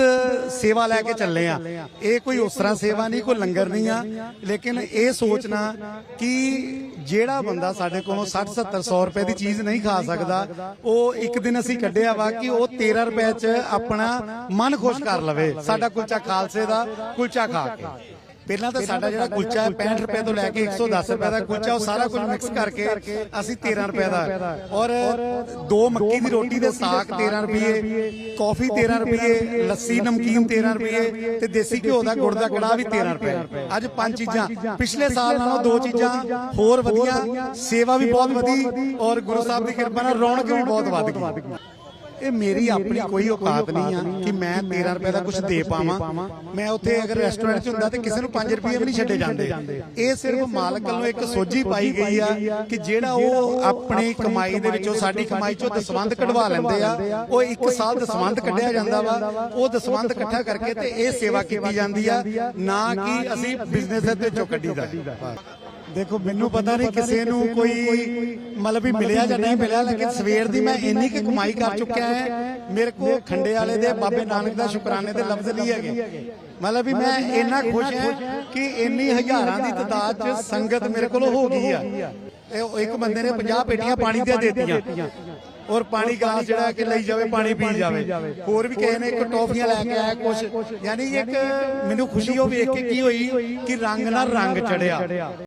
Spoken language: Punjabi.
ਮੁਕਤਸੰਦ ਸੇਵਾ ਲੈ ਕੇ ਚੱਲੇ ਆ। ਇਹ ਕੋਈ ਉਸ ਤਰ੍ਹਾਂ ਸੇਵਾ ਨਹੀਂ, ਕੋਈ ਲੰਗਰ ਨਹੀਂ ਆ। ਲੇਕਿਨ ਇਹ ਸੋਚਣਾ ਕਿ ਜਿਹੜਾ ਬੰਦਾ ਸਾਡੇ ਕੋਲੋਂ 60 70 100 ਰੁਪਏ ਦੀ ਚੀਜ਼ ਨਹੀਂ ਖਾ ਸਕਦਾ, ਉਹ ਇੱਕ ਦਿਨ ਅਸੀਂ ਕੱਢਿਆ ਵਾ ਕਿ ਉਹ 13 ਰੁਪਏ 'ਚ ਆਪਣਾ ਮਨ ਖੁਸ਼ ਕਰ ਲਵੇ। ਸਾਡਾ ਕੁਲਚਾ ਖਾਲਸੇ ਦਾ ਕੁਲਚਾ ਖਾ ਕੇ। ਪਹਿਲਾਂ ਤਾਂ ਸਾਡਾ ਜਿਹੜਾ ਕੁਲਚਾ ਹੈ 65 ਰੁਪਏ ਤੋਂ ਲੈ ਕੇ 110 ਰੁਪਏ ਦਾ ਕੁਲਚਾ ਉਹ ਸਾਰਾ ਕੁਝ ਮਿਕਸ ਕਰਕੇ ਅਸੀਂ 13 ਰੁਪਏ ਦਾ। ਔਰ ਦੋ ਮੱਕੀ ਦੀ ਰੋਟੀ ਦੇ ਸਾਗ 13 ਰੁਪਏ ਕਾਫੀ 13 ਰੁਪਏ ਲੱਸੀ ਨਮਕੀਨ 13 ਰੁਪਏ ਤੇ ਦੇਸੀ ਘਿਓ ਦਾ ਗੁੜ ਦਾ ਕੜਾਹ ਵੀ 13 ਰੁਪਏ। ਅੱਜ ਪੰਜ ਚੀਜ਼ਾਂ। ਪਿਛਲੇ ਸਾਲ ਨਾਲੋਂ ਦੋ ਚੀਜ਼ਾਂ ਹੋਰ ਵਧੀਆ। ਸੇਵਾ ਵੀ ਬਹੁਤ ਵਧੀ ਔਰ ਗੁਰੂ ਸਾਹਿਬ ਦੀ ਕਿਰਪਾ ਨਾਲ ਰੌਣਕ ਵੀ ਬਹੁਤ ਵੱਧ ਗਈ। ਇਹ ਮੇਰੀ ਆਪਣੀ ਕੋਈ ਔਕਾਤ ਨਹੀਂ ਆ ਕਿ ਮੈਂ 13 ਰੁਪਏ ਦਾ ਕੁਝ ਦੇ ਪਾਵਾਂ। ਮੈਂ ਉੱਥੇ ਅਗਰ ਰੈਸਟੋਰੈਂਟ 'ਚ ਹੁੰਦਾ ਤੇ ਕਿਸੇ ਨੂੰ 5 ਰੁਪਏ ਵੀ ਨਹੀਂ ਛੱਡੇ ਜਾਂਦੇ। ਇਹ ਸਿਰਫ ਮਾਲਕ ਵੱਲੋਂ ਇੱਕ ਸੋਝੀ ਪਾਈ ਗਈ ਆ ਕਿ ਜਿਹੜਾ ਉਹ ਆਪਣੀ ਕਮਾਈ ਦੇ ਵਿੱਚੋਂ ਸਾਡੀ ਕਮਾਈ 'ਚੋਂ ਦਸਵੰਧ ਕਢਵਾ ਲੈਂਦੇ ਆ। ਉਹ ਇੱਕ ਸਾਲ ਦਸਵੰਧ ਕੱਢਿਆ ਜਾਂਦਾ ਵਾ। ਉਹ ਦਸਵੰਧ ਇਕੱਠਾ ਕਰਕੇ ਤੇ ਇਹ ਸੇਵਾ ਕੀਤੀ ਜਾਂਦੀ ਆ ਨਾ ਕਿ ਅਸੀਂ ਬਿਜ਼ਨਸ ਦੇ ਵਿੱਚੋਂ ਕੱਢੀਦਾ ਦੇਖੋ ਮੈਨੂੰ ਪਤਾ ਨਹੀਂ ਕਿਸੇ ਨੂੰ ਕੋਈ ਮਤਲਬ ਵੀ ਮਿਲਿਆ ਜਾਂ ਨਹੀਂ ਮਿਲਿਆ ਲੇਕਿਨ ਸਵੇਰ ਦੀ ਮੈਂ ਇੰਨੀ ਕਿ ਕਮਾਈ ਕਰ ਚੁੱਕਿਆ ਹੈ ਮੇਰੇ ਕੋ ਖੰਡੇ ਵਾਲੇ ਦੇ ਬਾਬੇ ਨਾਨਕ ਦਾ ਸ਼ੁਕਰਾਨੇ ਦੇ ਲਫ਼ਜ਼ ਨਹੀਂ ਹੈਗੇ। ਮਤਲਬ ਵੀ ਮੈਂ ਇੰਨਾ ਖੁਸ਼ ਹਾਂ ਕਿ ਇੰਨੀ ਹਜ਼ਾਰਾਂ ਦੀ ਤਾਦਾਦ 'ਚ ਸੰਗਤ ਮੇਰੇ ਕੋਲ ਹੋ ਗਈ ਆ। ਇਹ ਇੱਕ ਬੰਦੇ ਨੇ 50 ਪੇਟੀਆਂ ਪਾਣੀ ਦੀਆਂ ਦੇਤੀਆਂ ਔਰ ਪਾਣੀ ਗਲਾਸ ਜਿਹੜਾ ਕਿ ਲਈ ਜਾਵੇ ਪਾਣੀ ਪੀ ਜਾਵੇ। ਹੋਰ ਵੀ ਕਿਸੇ ਨੇ ਇੱਕ ਟੌਫੀਆਂ ਲੈ ਕੇ ਆਇਆ ਕੁਝ ਯਾਨੀ ਇੱਕ ਮੈਨੂੰ ਖੁਸ਼ੀ ਉਹ ਵੇਖ ਕੇ ਕੀ ਹੋਈ ਕਿ ਰੰਗ ਨਾਲ ਰੰਗ ਚੜਿਆ